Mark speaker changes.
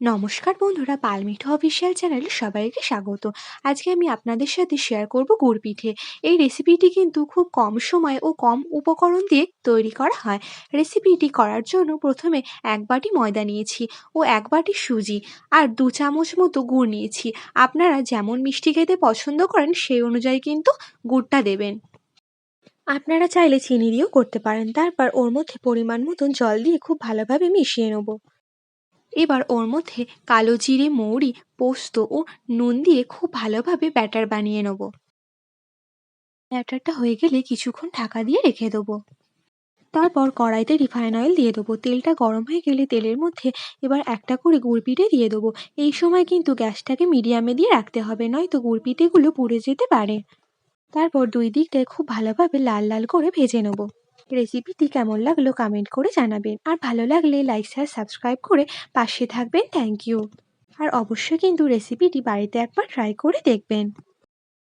Speaker 1: নমস্কার বন্ধুরা, পালমিঠা অফিসিয়াল চ্যানেলে সবাইকে স্বাগত। আজকে আমি আপনাদের সাথে শেয়ার করব গুড় পিঠে। এই রেসিপিটি কিন্তু খুব কম সময় ও কম উপকরণ দিয়ে তৈরি করা হয়। রেসিপিটি করার জন্য প্রথমে এক বাটি ময়দা নিয়েছি ও এক বাটি সুজি আর দু চামচ মতো গুড় নিয়েছি। আপনারা যেমন মিষ্টি খেতে পছন্দ করেন, সেই অনুযায়ী কিন্তু গুড়টা দেবেন। আপনারা চাইলে চিনি দিয়েও করতে পারেন। তারপর ওর মধ্যে পরিমাণ মতন জল দিয়ে খুব ভালোভাবে মিশিয়ে নেব। এবার ওর মধ্যে কালো জিরে, মৌরি, পোস্ত ও নুন দিয়ে খুব ভালোভাবে ব্যাটার বানিয়ে নেব। ব্যাটারটা হয়ে গেলে কিছুক্ষণ ঢাকা দিয়ে রেখে দেবো। তারপর কড়াইতে রিফাইন অয়েল দিয়ে দেবো। তেলটা গরম হয়ে গেলে তেলের মধ্যে এবার একটা করে গুড় পিঠে দিয়ে দেবো। এই সময় কিন্তু গ্যাসটাকে মিডিয়ামে দিয়ে রাখতে হবে, নয়তো গুড় পিঠেগুলো পুড়ে যেতে পারে। তারপর দুই দিকটায় খুব ভালোভাবে লাল লাল করে ভেজে নেব। রেসিপিটি কেমন লাগল কমেন্ট করে জানাবেন। আর ভালো লাগলে লাইক শেয়ার সাবস্ক্রাইব করে পাশে থাকবেন। থ্যাংক ইউ আর অবশ্যই কিন্তু রেসিপিটি বাড়িতে একবার ট্রাই করে দেখবেন।